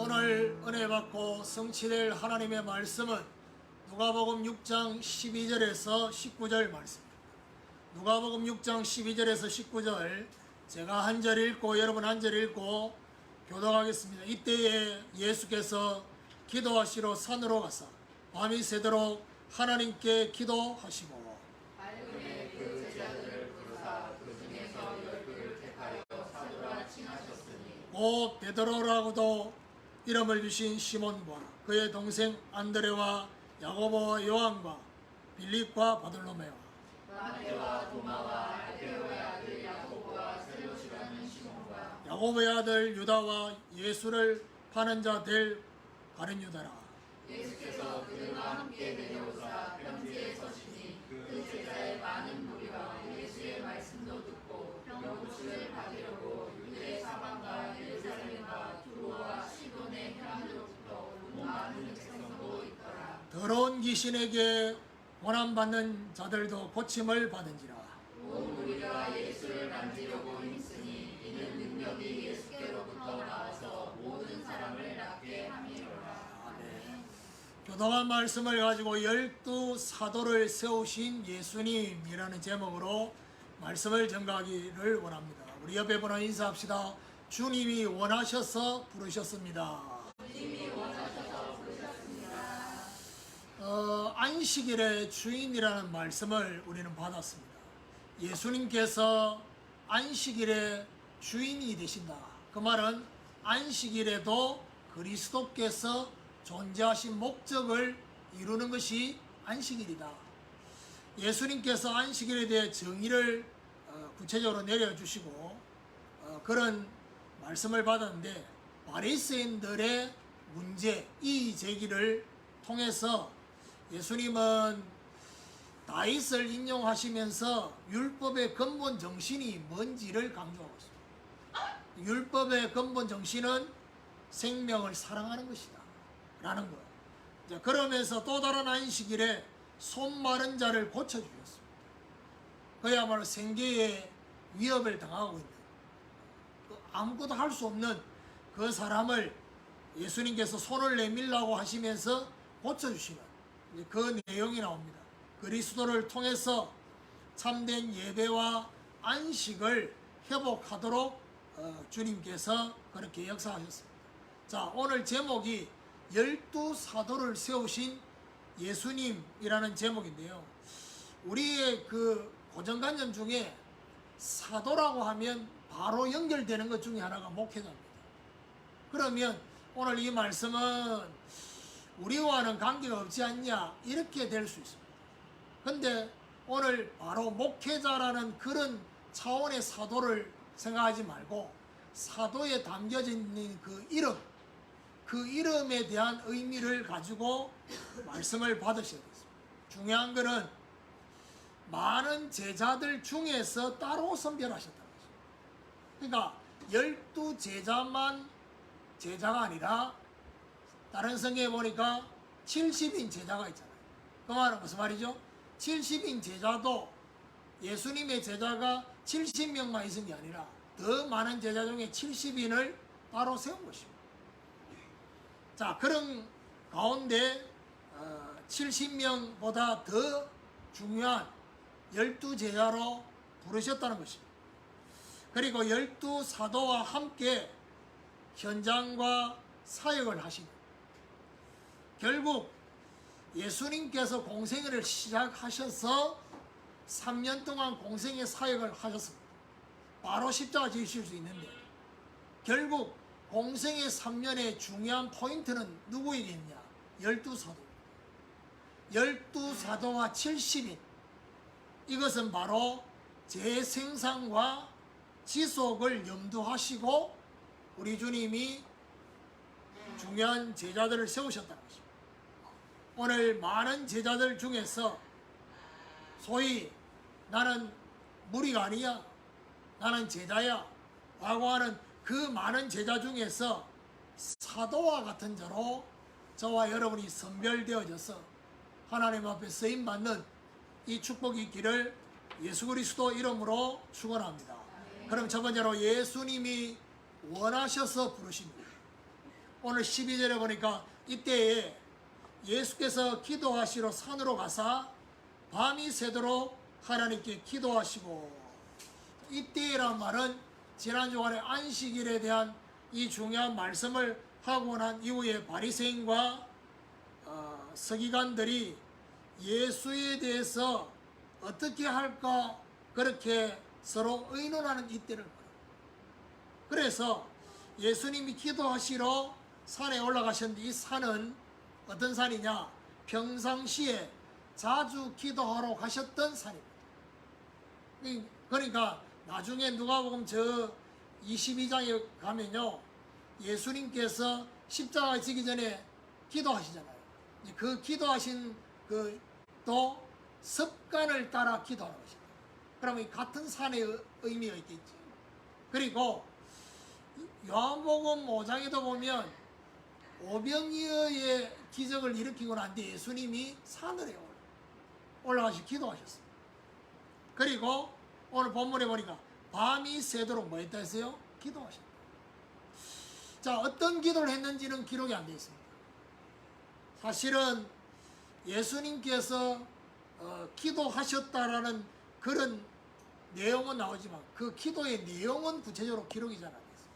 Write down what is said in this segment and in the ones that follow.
오늘 은혜 받고 성취될 하나님의 말씀은 누가복음 6장 12절에서 19절 말씀입니다. 누가복음 6장 12절에서 19절 제가 한 절 읽고 여러분 한 절 읽고 교독하겠습니다. 이때에 예수께서 기도하시러 산으로 가사 밤이 새도록 하나님께 기도하시고 그그곧 베드로라고도 이름을 주신 시몬과 그의 동생 안드레와 야고보와 요한과 빌립과 바돌로메와. 마테와 도마와 알페오의 아들 야고보와 셀로시라는 시몬과 야고보의 아들 유다와 예수를 파는 자될 가른 유다라. 예수께서 그들과 함께 내려오사 평지에 서시니 그 제자의 많은 무리가 예수의 말씀도 듣고 병고침을 받으려고 유대 사방과 예루살렘과 두로와 시돈의 향로부터 온 많은 백성도 있더라 더러운 귀신에게 원함받는 자들도 고침을 받은지라 온 무리가 예수를 만지려고 힘쓰니 이는 능력이 예수께로부터 나와서 모든 사람을 낫게 함이로라 교동한 말씀을 가지고 열두 사도를 세우신 예수님이라는 제목으로 말씀을 전가하기를 원합니다. 우리 옆에 분와 인사합시다. 주님이 원하셔서 부르셨습니다. 어, 안식일의 주인이라는 말씀을 우리는 받았습니다. 예수님께서 안식일의 주인이 되신다. 그 말은 안식일에도 그리스도께서 존재하신 목적을 이루는 것이 안식일이다. 예수님께서 안식일에 대해 정의를 어, 구체적으로 내려주시고 어, 그런 말씀을 받았는데 바리새인들의 문제 이 제기를 통해서 예수님은 다윗을 인용하시면서 율법의 근본 정신이 뭔지를 강조하고 있습니다. 율법의 근본 정신은 생명을 사랑하는 것이다. 라는 거예요. 이제 그러면서 또 다른 안식일에 손 마른 자를 고쳐주셨습니다. 그야말로 생계에 위협을 당하고 있는 그 아무것도 할 수 없는 그 사람을 예수님께서 손을 내밀라고 하시면서 고쳐주시는 그 내용이 나옵니다. 그리스도를 통해서 참된 예배와 안식을 회복하도록 어, 주님께서 그렇게 역사하셨습니다. 자, 오늘 제목이 열두 사도를 세우신 예수님이라는 제목인데요. 우리의 그 고정관념 중에 사도라고 하면 바로 연결되는 것 중에 하나가 목회자입니다. 그러면 오늘 이 말씀은 우리와는 관계가 없지 않냐 이렇게 될 수 있습니다. 근데 오늘 바로 목회자라는 그런 차원의 사도를 생각하지 말고 사도에 있는 그 이름 그 이름에 대한 의미를 가지고 말씀을 받으셔야 되겠습니다. 중요한 것은 많은 제자들 중에서 따로 선별하셨다는 거죠. 그러니까 열두 제자만 제자가 아니라 다른 성경에 보니까 70인 제자가 있잖아요. 그 말은 무슨 말이죠? 70인 제자도 예수님의 제자가 70명만 있은 게 아니라 더 많은 제자 중에 70인을 따로 세운 것입니다. 자, 그런 가운데 어, 70명보다 더 중요한 12제자로 부르셨다는 것입니다. 그리고 12 사도와 함께 현장과 사역을 하시고 결국 예수님께서 공생애를 시작하셔서 3년 동안 공생애 사역을 하셨습니다. 바로 십자가 지실 수 있는데 결국 공생의 3년의 중요한 포인트는 누구에게 있냐? 12사도. 12사도와 70인. 이것은 바로 재생산과 지속을 염두하시고 우리 주님이 중요한 제자들을 세우셨다는 것입니다. 오늘 많은 제자들 중에서 소위 나는 무리가 아니야. 나는 제자야. 라고 하는 그 많은 제자 중에서 사도와 같은 자로 저와 여러분이 선별되어져서 하나님 앞에 쓰임 받는 이 축복이 있기를 예수 그리스도 이름으로 축원합니다. 그럼 첫 번째로 예수님이 원하셔서 부르십니다. 오늘 12절에 보니까 이때에 예수께서 기도하시러 산으로 가사 밤이 새도록 하나님께 기도하시고 이때란 말은 지난 주간에 안식일에 대한 이 중요한 말씀을 하고 난 이후에 바리새인과 어, 서기관들이 예수에 대해서 어떻게 할까 그렇게 서로 의논하는 이때를. 그래서 예수님이 기도하시러 산에 올라가셨는데 이 산은 어떤 산이냐? 평상시에 자주 기도하러 가셨던 산입니다. 이- 그러니까 나중에 누가복음 저 22장에 가면요. 예수님께서 십자가 지기 전에 기도하시잖아요. 그 기도하신 그 또 습관을 따라 기도하는 것입니다. 그러면 이 같은 산의 의- 의미가 있겠지. 그리고 요한복음 5장에도 보면 오병이어의 기적을 일으키고 난 뒤에 예수님이 산을에 올라- 올라가시 기도하셨어요. 그리고 오늘 본문에 보니까 밤이 새도록 뭐 했다 했어요? 기도하셨다. 자, 어떤 기도를 했는지는 기록이 안 되어 있습니다. 사실은 예수님께서 어, 기도하셨다라는 그런 내용은 나오지만 그 기도의 내용은 구체적으로 기록이 잘안 됐습니다.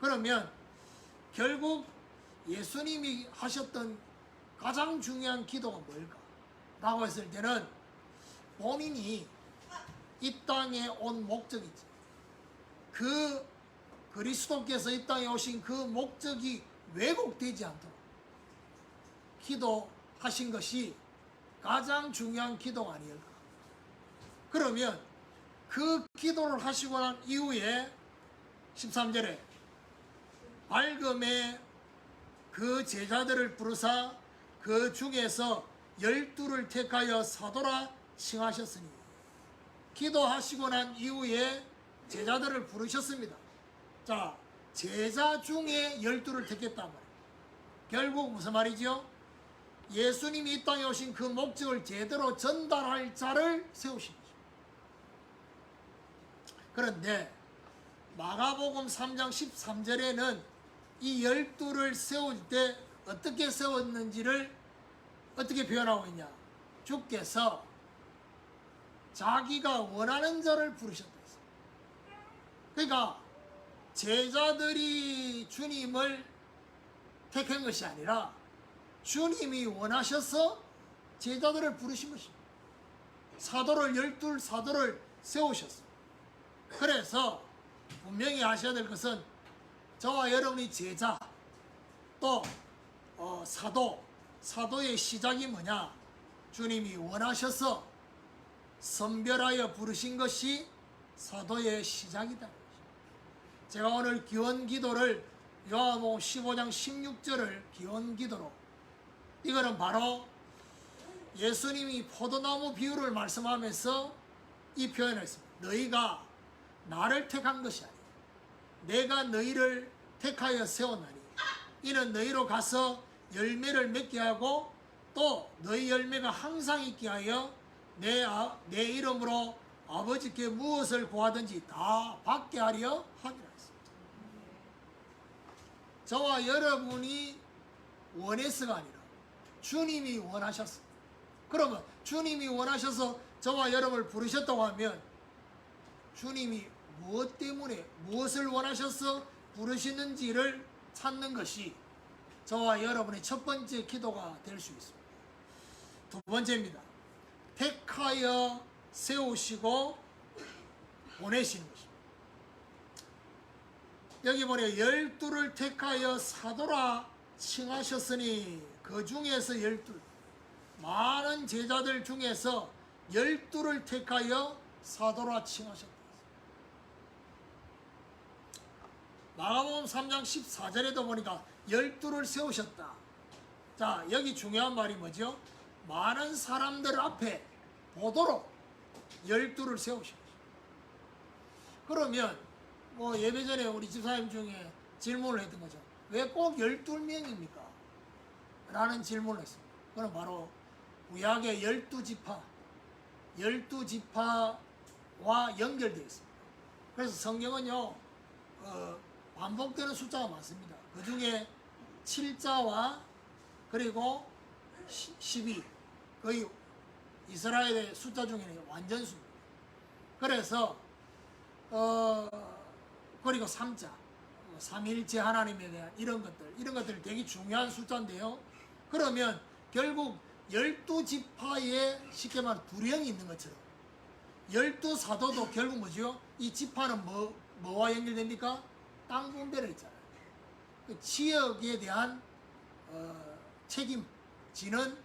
그러면 결국 예수님이 하셨던 가장 중요한 기도가 뭘까? 라고 했을 때는 본인이 이 땅에 온 목적이지. 그 그리스도께서 이 땅에 오신 그 목적이 왜곡되지 않도록 기도하신 것이 가장 중요한 기도가 아니었까. 그러면 그 기도를 하시고 난 이후에 13절에 밝음에 그 제자들을 부르사 그 중에서 열두를 택하여 사도라 칭하셨으니 기도하시고 난 이후에 제자들을 부르셨습니다. 자, 제자 중에 열두를 택했단 말이에요. 결국 무슨 말이죠? 예수님이 이 땅에 오신 그 목적을 제대로 전달할 자를 세우신 거죠. 그런데 마가복음 3장 13절에는 이 열두를 세울 때 어떻게 세웠는지를 어떻게 표현하고 있냐? 주께서 자기가 원하는 자를 부르셨다. 그러니까 제자들이 주님을 택한 것이 아니라 주님이 원하셔서 제자들을 부르신 것입니다. 사도를 열둘 사도를 세우셨어요. 그래서 분명히 아셔야 될 것은 저와 여러분이 제자 또 어, 사도 사도의 시작이 뭐냐? 주님이 원하셔서 선별하여 부르신 것이 사도의 시작이다. 제가 오늘 기원 기도를 요한복음 15장 16절을 기원 기도로 이거는 바로 예수님이 포도나무 비유를 말씀하면서 이 표현을 했습니다. 너희가 나를 택한 것이 아니야. 내가 너희를 택하여 세웠나니 이는 너희로 가서 열매를 맺게 하고 또 너희 열매가 항상 있게 하여 내, 아, 내 이름으로 아버지께 무엇을 구하든지 다 받게 하려 하기라 했습니다. 저와 여러분이 원해서가 아니라 주님이 원하셨어. 그러면 주님이 원하셔서 저와 여러분을 부르셨다고 하면 주님이 무엇 때문에 무엇을 원하셔서 부르시는지를 찾는 것이 저와 여러분의 첫 번째 기도가 될 수 있습니다. 두 번째입니다. 택하여 세우시고 보내시는 것입니다. 여기 보니 열두를 택하여 사도라 칭하셨으니 그 중에서 열두 많은 제자들 중에서 열두를 택하여 사도라 칭하셨다. 마가복음 3장 14절에도 보니까 열두를 세우셨다. 자, 여기 중요한 말이 뭐죠? 많은 사람들 앞에 보도록 열두를 거죠. 그러면 뭐 예배 전에 우리 집사님 중에 질문을 했던 거죠. 왜 꼭 12명입니까? 라는 질문을 했습니다. 그건 바로 구약의 12지파, 12지파와 연결되어 있습니다. 그래서 성경은요, 어, 반복되는 숫자가 많습니다. 그 중에 7자와 그리고 12 거의 이스라엘의 숫자 중에는 완전수입니다. 그래서 어 그리고 3자 삼일체 하나님에 대한 이런 것들 이런 것들 되게 중요한 숫자인데요. 그러면 결국 열두 지파에 쉽게 말해 두령이 있는 것처럼 열두 사도도 결국 뭐죠? 이 지파는 뭐 뭐와 연결됩니까? 땅 분배를 했잖아요. 그 지역에 대한 어, 책임 지는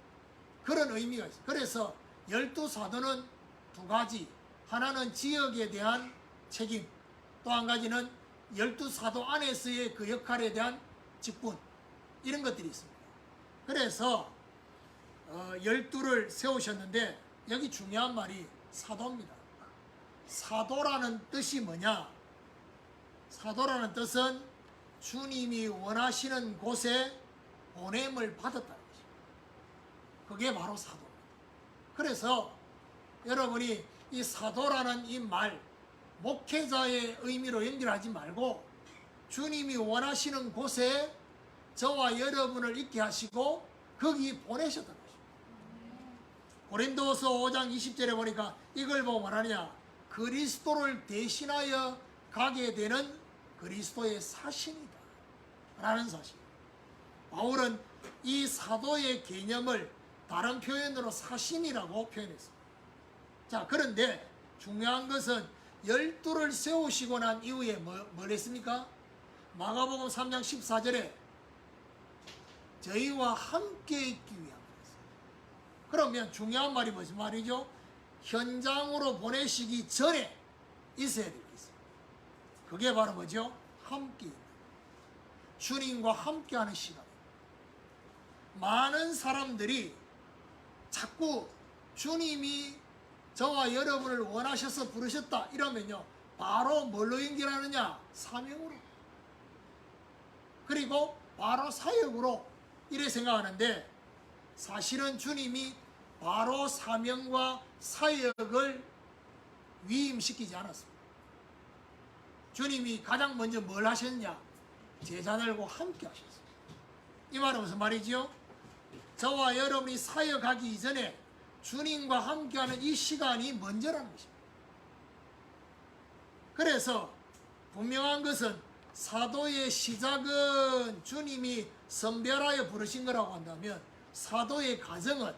그런 의미가 있어요. 그래서 열두 사도는 두 가지. 하나는 지역에 대한 책임. 또 한 가지는 열두 사도 안에서의 그 역할에 대한 직분. 이런 것들이 있습니다. 그래서 어, 열두를 세우셨는데 여기 중요한 말이 사도입니다. 사도라는 뜻이 뭐냐? 사도라는 뜻은 주님이 원하시는 곳에 보냄을 받았다는 것입니다. 그게 바로 사도입니다. 그래서 여러분이 이 사도라는 이 말, 목회자의 의미로 연결하지 말고 주님이 원하시는 곳에 저와 여러분을 있게 하시고 거기 보내셨다는 것입니다. 고린도서 5장 20절에 보니까 이걸 보고 말하냐 그리스도를 대신하여 가게 되는 그리스도의 사신이다 라는 사실 바울은 이 사도의 개념을 다른 표현으로 사신이라고 표현했습니다 자 그런데 중요한 것은 열두를 세우시고 난 이후에 뭐, 뭘 했습니까? 마가복음 3장 14절에 저희와 함께 있기 위함 그러면 중요한 말이 무슨 말이죠? 현장으로 보내시기 전에 있어야 있습니다. 그게 바로 뭐죠? 함께 주님과 함께하는 시간. 많은 사람들이 자꾸 주님이 저와 여러분을 원하셔서 부르셨다 이러면요 바로 뭘로 연결하느냐 사명으로 그리고 바로 사역으로 이래 생각하는데 사실은 주님이 바로 사명과 사역을 위임시키지 않았습니다. 주님이 가장 먼저 뭘 하셨냐? 제자들과 함께 하셨습니다. 이 말은 무슨 말이지요? 저와 여러분이 사역하기 이전에 주님과 함께하는 이 시간이 먼저라는 것입니다. 그래서 분명한 것은 사도의 시작은 주님이 선별하여 부르신 거라고 한다면 사도의 과정은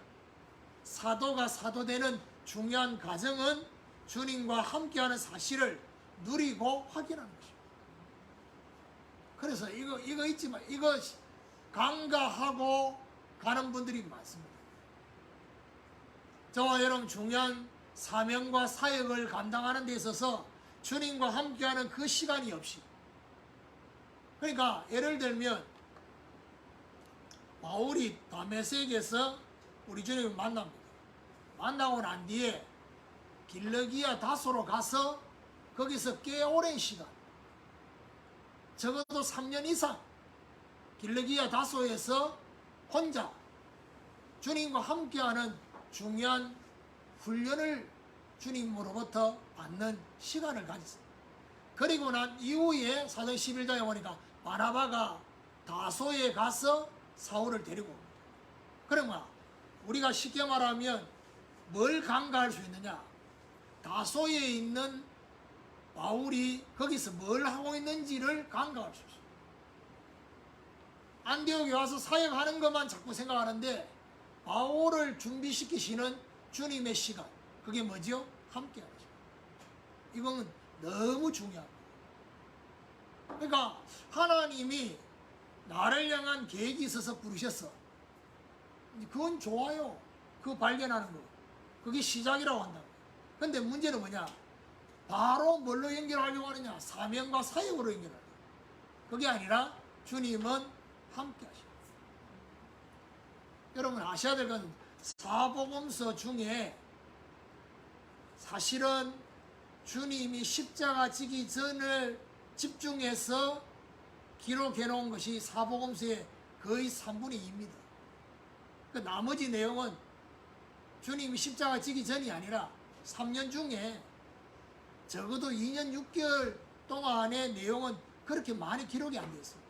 사도가 사도되는 중요한 과정은 주님과 함께하는 사실을 누리고 확인하는 것입니다. 그래서 이거 이거 있지만 이거 간과하고 가는 분들이 많습니다. 저와 여러분 중요한 사명과 사역을 감당하는 데 있어서 주님과 함께하는 그 시간이 없이 그러니까 예를 들면 바울이 다메섹에서 우리 주님을 만납니다. 만나고 난 뒤에 길르기야 다소로 가서 거기서 꽤 오랜 시간 적어도 3년 이상 길르기야 다소에서 혼자 주님과 함께하는 중요한 훈련을 주님으로부터 받는 시간을 가졌습니다. 그리고 난 이후에 사도 11장에 보니까 바나바가 다소에 가서 사울을 데리고 옵니다. 그러면 우리가 쉽게 말하면 뭘 간과할 수 있느냐? 다소에 있는 바울이 거기서 뭘 하고 있는지를 간과할 수 있어요. 안디옥에 와서 사역하는 것만 자꾸 생각하는데 바울을 준비시키시는 주님의 시간 그게 뭐죠? 함께하는 시간. 이건 너무 중요합니다. 그러니까 하나님이 나를 향한 계획이 있어서 부르셨어. 그건 좋아요. 그거 발견하는 거. 그게 시작이라고 한다. 근데 문제는 뭐냐? 바로 뭘로 연결하려고 하느냐? 사명과 사역으로 연결하려. 그게 아니라 주님은 함께 하시고. 여러분 아셔야 될 건 사복음서 중에 사실은 주님이 십자가 지기 전을 집중해서 기록해 놓은 것이 사복음서의 거의 3분의 2입니다. 그 나머지 내용은 주님이 십자가 지기 전이 아니라 3년 중에 적어도 2년 6개월 동안의 내용은 그렇게 많이 기록이 안 되어 있습니다.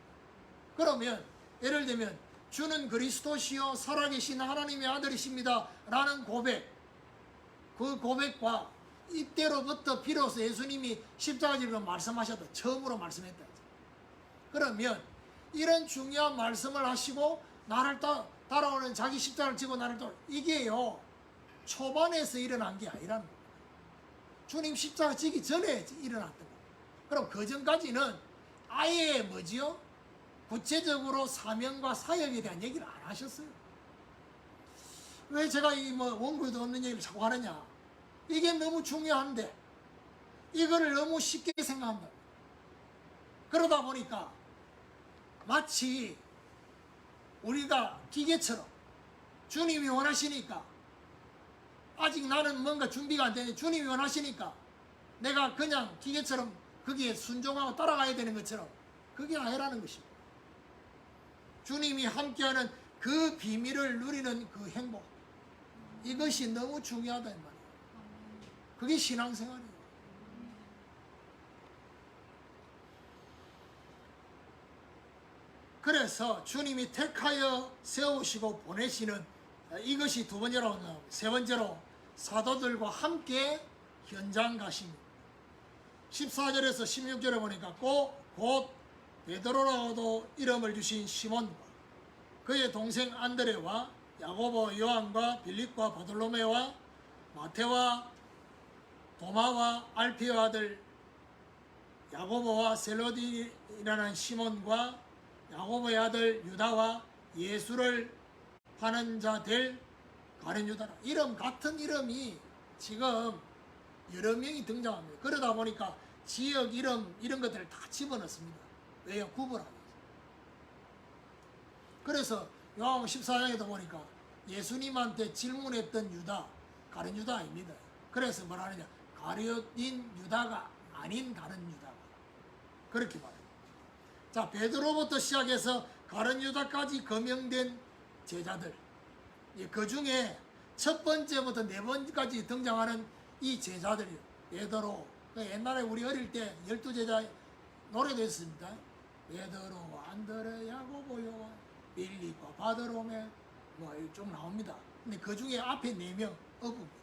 그러면 예를 들면 주는 그리스도시요 살아계신 하나님의 아들이십니다 라는 고백 그 고백과 이때로부터 비로소 예수님이 십자가 지고 말씀하셨다 처음으로 말씀했다 그러면 이런 중요한 말씀을 하시고 나를 따, 따라오는 자기 십자가를 지고 나를 따라 이게요 초반에서 일어난 게 아니라는 겁니다 주님 십자가 지기 전에 일어났던 겁니다 그럼 그 전까지는 아예 뭐지요? 구체적으로 사명과 사역에 대한 얘기를 안 하셨어요. 왜 제가 이 뭐 원고에도 없는 얘기를 자꾸 하느냐? 이게 너무 중요한데 이거를 너무 쉽게 생각한다. 그러다 보니까 마치 우리가 기계처럼 주님이 원하시니까 아직 나는 뭔가 준비가 안 되니 주님이 원하시니까 내가 그냥 기계처럼 거기에 순종하고 따라가야 되는 것처럼 그게 아니라는 것입니다. 주님이 함께하는 그 비밀을 누리는 그 행복 이것이 너무 중요하다 이 말이에요. 그게 신앙생활이에요. 그래서 주님이 택하여 세우시고 보내시는 이것이 두 번째로 나옵니다. 세 번째로 사도들과 함께 현장 가십니다. 14절에서 16절에 보니까 곧, 곧 베드로라고도 이름을 주신 시몬과 그의 동생 안드레와 야고보 요한과 빌립과 바돌로메와 마테와 도마와 알피오 아들 야고보와 셀로디라는 시몬과 야고보의 아들 유다와 예수를 파는 자들 가룟 유다라 이름 같은 이름이 지금 여러 명이 등장합니다. 그러다 보니까 지역 이름 이런 것들을 다 집어넣습니다. 왜요? 구분하면서. 그래서 요한 14장에도 보니까 예수님한테 질문했던 유다, 가룟 유다 아닙니다. 그래서 뭐라느냐? 가룟인 유다가 아닌 다른 유다가. 그렇게 말해요. 자, 베드로부터 시작해서 가룟 유다까지 거명된 제자들. 예, 그 중에 첫 번째부터 네 번까지 등장하는 이 제자들이요. 베드로. 그 옛날에 우리 어릴 때 열두 제자 노래도 했습니다. 베드로, 안드레, 야고보, 요한, 빌리과, 바드로메 뭐좀 나옵니다. 근데 그 중에 앞에 네 명 어부입니다.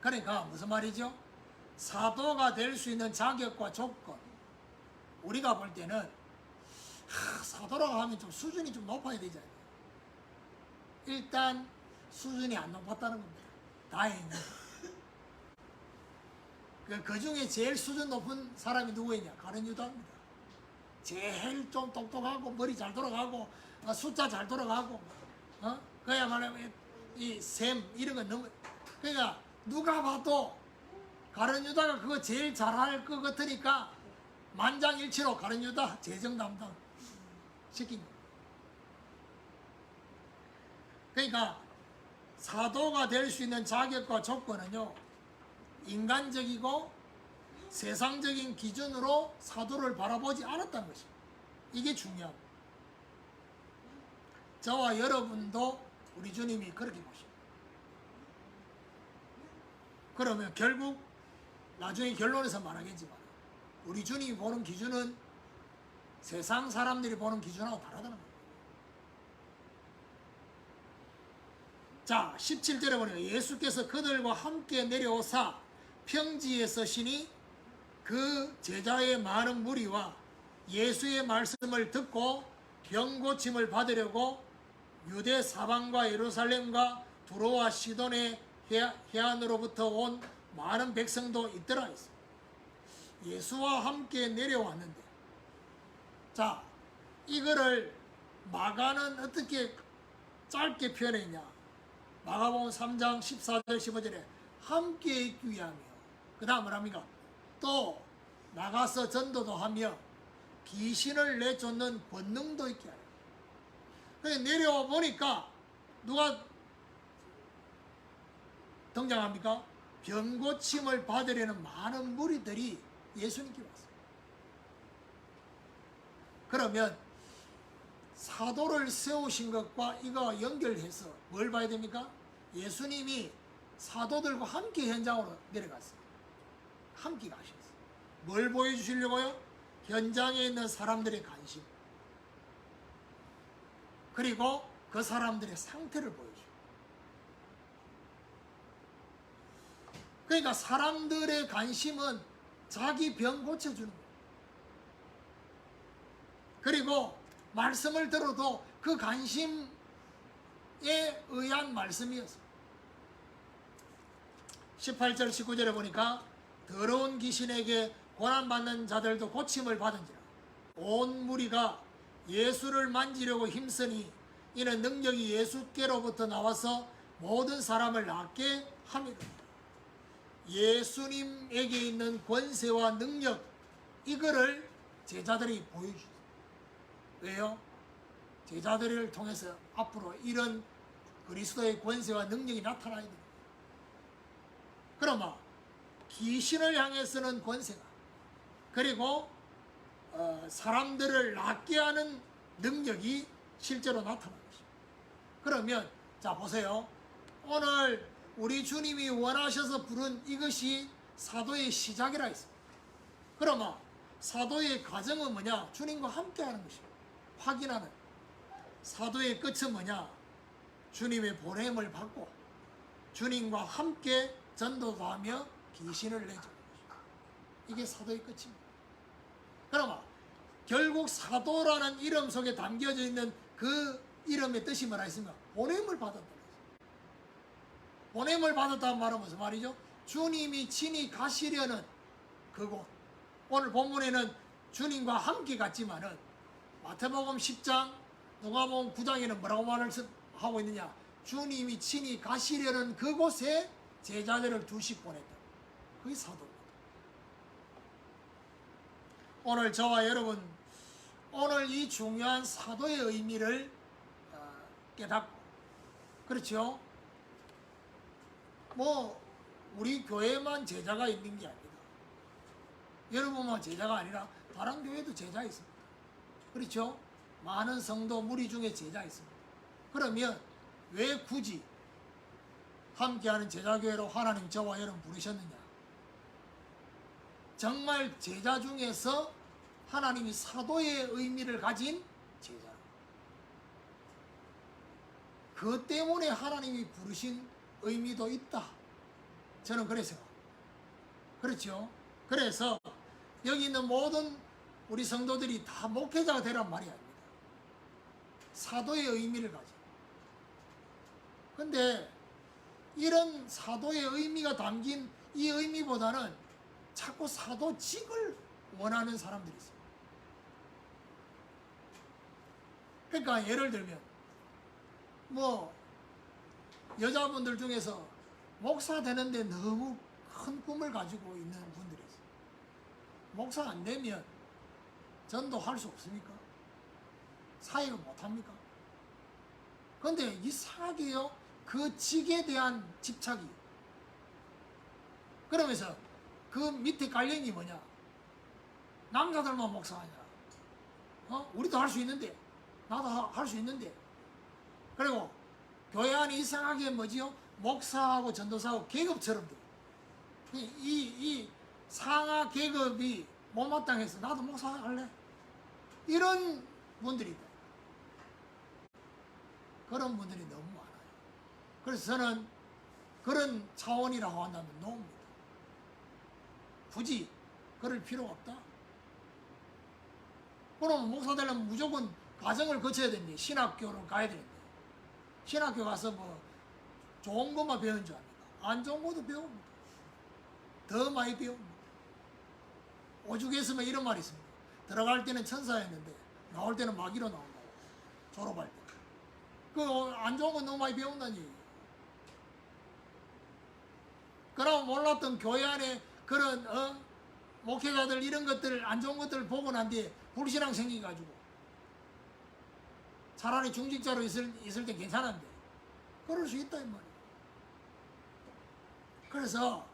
그러니까 무슨 말이죠? 사도가 될 수 있는 자격과 조건. 우리가 볼 때는 하, 사도라고 하면 좀 수준이 좀 높아야 되잖아요. 일단 수준이 안 높았다는 겁니다. 다행히. 그, 그 중에 제일 수준 높은 사람이 누구였냐? 가른 유다입니다. 제일 좀 똑똑하고 머리 잘 돌아가고 어, 숫자 잘 돌아가고 어? 그야말로 이샘 이런 건 너무 그러니까 누가 봐도 가른 유다가 그거 제일 잘할 것 같으니까 만장일치로 가른 유다 재정 담당 시킨 거. 그러니까 사도가 될 수 있는 자격과 조건은요 인간적이고 세상적인 기준으로 사도를 바라보지 않았다는 것입니다. 이게 중요합니다. 저와 여러분도 우리 주님이 그렇게 보십니다. 그러면 결국 나중에 결론에서 말하겠지만 우리 주님이 보는 기준은 세상 사람들이 보는 기준하고 다르다는 거예요. 자, 17절에 보니까 예수께서 그들과 함께 내려오사 평지에 서 시니 그 제자의 많은 무리와 예수의 말씀을 듣고 병 고침을 받으려고 유대 사방과 예루살렘과 두로와 시돈의 해- 해안으로부터 온 많은 백성도 있더라 했어요. 예수와 함께 내려왔는데 자 이거를 마가는 어떻게 짧게 표현했냐 마가복음 3장 14절 15절에 함께 위함이요 그 다음 뭐랍니까 또 나가서 전도도 하며 귀신을 내쫓는 권능도 있게 하라 그래 내려와 보니까 누가 등장합니까? 병고침을 받으려는 많은 무리들이 예수님께 왔어요. 그러면 사도를 세우신 것과 이거 연결해서 뭘 봐야 됩니까? 예수님이 사도들과 함께 현장으로 내려갔어요. 함께 가셨어요. 뭘 보여주시려고요? 현장에 있는 사람들의 관심. 그리고 그 사람들의 상태를 보여줘요. 그러니까 사람들의 관심은 자기 병 고쳐주는. 그리고 말씀을 들어도 그 관심에 의한 말씀이었어요. 18절 19절에 보니까 더러운 귀신에게 고난받는 자들도 고침을 받은지라 온 무리가 예수를 만지려고 힘쓰니 이는 능력이 예수께로부터 나와서 모든 사람을 낫게 함이라 예수님에게 있는 권세와 능력 이거를 제자들이 보여주세요. 왜요? 제자들을 통해서 앞으로 이런 그리스도의 권세와 능력이 나타나야 돼요. 그러면 귀신을 향해서는 권세가 그리고 어, 사람들을 낫게 하는 능력이 실제로 나타나는 것입니다. 그러면 자 보세요. 오늘 우리 주님이 원하셔서 부른 이것이 사도의 시작이라 했습니다. 그러면 사도의 과정은 뭐냐? 주님과 함께 하는 것입니다. 확인하는 사도의 끝은 뭐냐? 주님의 보냄을 받고 주님과 함께 전도도 하며 귀신을 내주는 것입니다. 이게 사도의 끝입니다. 그러면 결국 사도라는 이름 속에 담겨져 있는 그 이름의 뜻이 뭐라 했습니까? 보냄을 받았다. 보냄을 받았다는 말은 무슨 말이죠? 주님이 친히 가시려는 그곳. 오늘 본문에는 주님과 함께 갔지만은 마태복음 10장, 누가복음 9장에는 뭐라고 말을 쓰- 하고 있느냐? 주님이 친히 가시려는 그곳에 제자들을 두씩 보냈다. 그게 사도입니다. 오늘 저와 여러분, 오늘 이 중요한 사도의 의미를 어, 깨닫고, 그렇죠? 뭐, 우리 교회만 제자가 있는 게 아니다. 여러분만 제자가 아니라 다른 교회도 제자 있습니다. 그렇죠? 많은 성도 무리 중에 제자 있습니다. 그러면 왜 굳이 함께하는 제자교회로 하나님 저와 여러분 부르셨느냐? 정말 제자 중에서 하나님이 사도의 의미를 가진 제자. 그 때문에 하나님이 부르신 의미도 있다. 저는 그래서 그렇죠. 그래서 여기 있는 모든 우리 성도들이 다 목회자가 되란 말이 아닙니다. 사도의 의미를 가져. 근데 이런 사도의 의미가 담긴 이 의미보다는 자꾸 사도직을 원하는 사람들이 있어요. 그러니까 예를 들면 뭐 여자분들 중에서 목사 되는데 너무 큰 꿈을 가지고 있는 분들이 있어요. 목사 안 되면 전도할 수 없습니까? 사역을 못 합니까? 근데 이상하게요, 그 직에 대한 집착이. 그러면서 그 밑에 깔려있는 게 뭐냐? 남자들만 목사하냐? 어? 우리도 할 수 있는데, 나도 할 수 있는데. 그리고 교회 안에 이상하게 뭐지요? 목사하고 전도사하고 계급처럼 돼. 이, 이, 이 상하 계급이 못마땅해서 나도 목사 할래? 이런 분들이. 그런 분들이 너무 많아요. 그래서 저는 그런 차원이라고 한다면 노입니다. 굳이 그럴 필요가 없다. 그럼 목사 되려면 무조건 과정을 거쳐야 되는데 신학교를 가야 되는데 신학교 가서 뭐 좋은 것만 배운 줄 압니까? 안 좋은 것도 배웁니다. 더 많이 배웁니다. 오죽했으면 이런 말이 있습니다. 들어갈 때는 천사였는데 나올 때는 마귀로 나온다고 졸업할 때. 그 안 좋은 거 너무 많이 배운다니. 그럼 몰랐던 교회 안에 그런 어? 목회자들 이런 것들 안 좋은 것들을 보고 난 뒤에 불신앙 생기가지고 차라리 중직자로 있을, 있을 때 괜찮은데 그럴 수 있다 이 말이에요. 그래서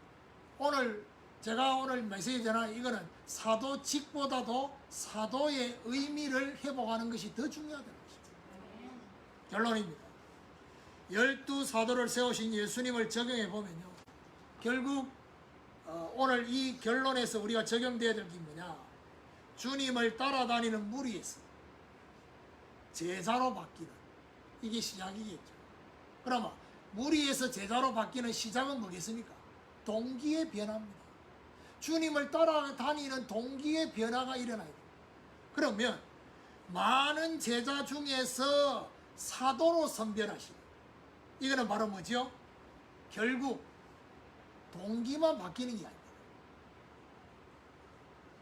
오늘 제가 오늘 메시지 전한 이거는 사도직보다도 사도의 의미를 회복하는 것이 더 중요하다는 것입니다. 결론입니다. 열두 사도를 세우신 예수님을 적용해 보면요. 결국 어, 오늘 이 결론에서 우리가 적용돼야 될 게 뭐냐? 주님을 따라다니는 무리에서 제자로 바뀌는 이게 시작이겠죠. 그러면 무리에서 제자로 바뀌는 시작은 뭐겠습니까? 동기의 변화입니다. 주님을 따라다니는 동기의 변화가 일어나야 돼요. 그러면 많은 제자 중에서 사도로 선별하시는 이거는 바로 뭐죠? 결국 동기만 바뀌는 게 아닙니다.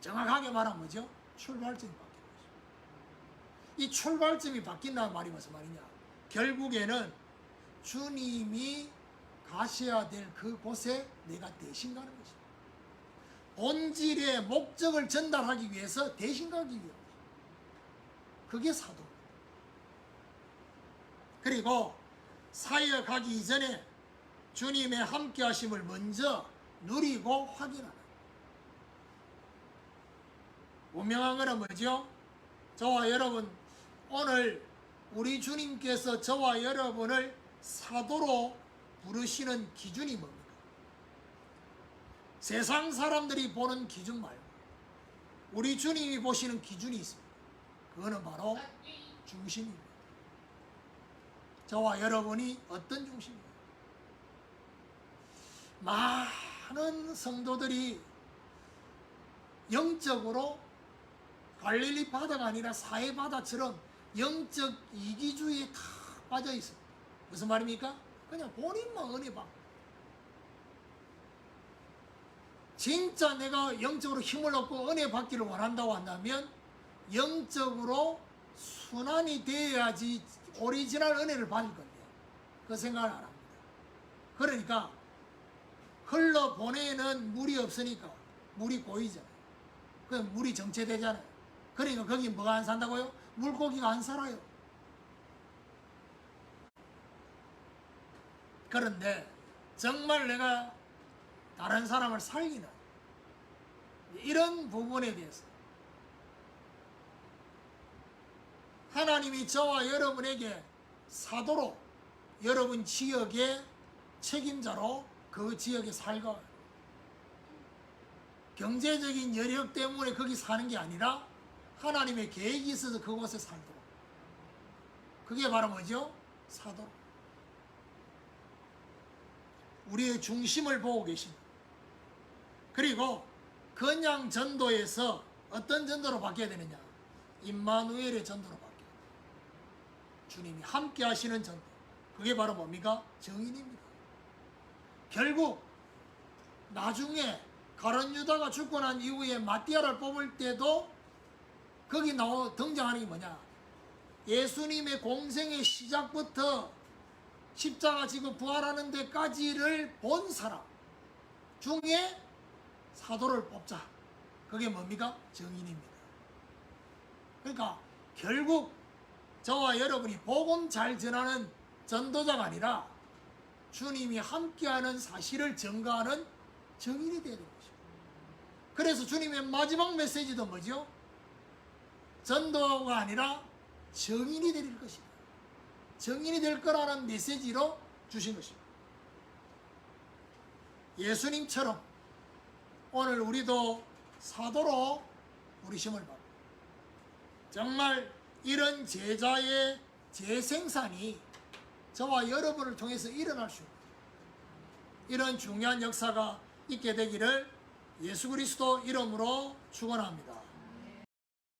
정확하게 말하면 뭐죠? 출발점이 바뀌는 거죠. 이 출발점이 바뀐다는 말이 무슨 말이냐? 결국에는 주님이 가셔야 될 그곳에 내가 대신 가는 것입니다. 본질의 목적을 전달하기 위해서 대신 가기 것입니다. 그게 사도입니다. 그리고 사역하기 이전에 주님의 함께 하심을 먼저 누리고 확인하는 분명한 거는 뭐죠? 저와 여러분 오늘 우리 주님께서 저와 여러분을 사도로 부르시는 기준이 뭡니까? 세상 사람들이 보는 기준 말고 우리 주님이 보시는 기준이 있습니다. 그거는 바로 중심입니다. 저와 여러분이 어떤 중심입니까? 많은 성도들이 영적으로 갈릴리 바다가 아니라 사해 바다처럼 영적 이기주의에 다 빠져 있습니다. 무슨 말입니까? 그냥 본인만 은혜 받고 진짜 내가 영적으로 힘을 얻고 은혜 받기를 원한다고 한다면 영적으로 순환이 되어야지 오리지널 은혜를 받을 건데 그 생각을 안 합니다. 그러니까 흘러 보내는 물이 없으니까 물이 고이잖아요. 그 물이 정체되잖아요. 그러니까 거기 뭐가 안 산다고요? 물고기가 안 살아요. 그런데 정말 내가 다른 사람을 살리는 이런 부분에 대해서 하나님이 저와 여러분에게 사도로 여러분 지역의 책임자로 그 지역에 살고 경제적인 여력 때문에 거기 사는 게 아니라 하나님의 계획이 있어서 그곳에 살도록 그게 바로 뭐죠? 사도로 우리의 중심을 보고 계십니다. 그리고 그냥 전도에서 어떤 전도로 바뀌어야 되느냐? 임마누엘의 전도로. 주님이 함께 하시는 전도. 그게 바로 뭡니까? 정인입니다. 결국 나중에 가론 유다가 죽고 난 이후에 마띠아를 뽑을 때도 거기 나오 등장하는 게 뭐냐? 예수님의 공생의 시작부터 십자가 지고 부활하는 데까지를 본 사람 중에 사도를 뽑자. 그게 뭡니까? 정인입니다. 그러니까 결국 저와 여러분이 복음 잘 전하는 전도자가 아니라 주님이 함께하는 사실을 증거하는 정인이 되는 것입니다. 그래서 주님의 마지막 메시지도 뭐죠? 전도가 아니라 정인이 될 것이다. 정인이 될 거라는 메시지로 주신 것입니다. 예수님처럼 오늘 우리도 사도로 부르심을 받고 정말 이런 제자의 재생산이 저와 여러분을 통해서 일어날 수 있는 이런 중요한 역사가 있게 되기를 예수 그리스도 이름으로 축원합니다.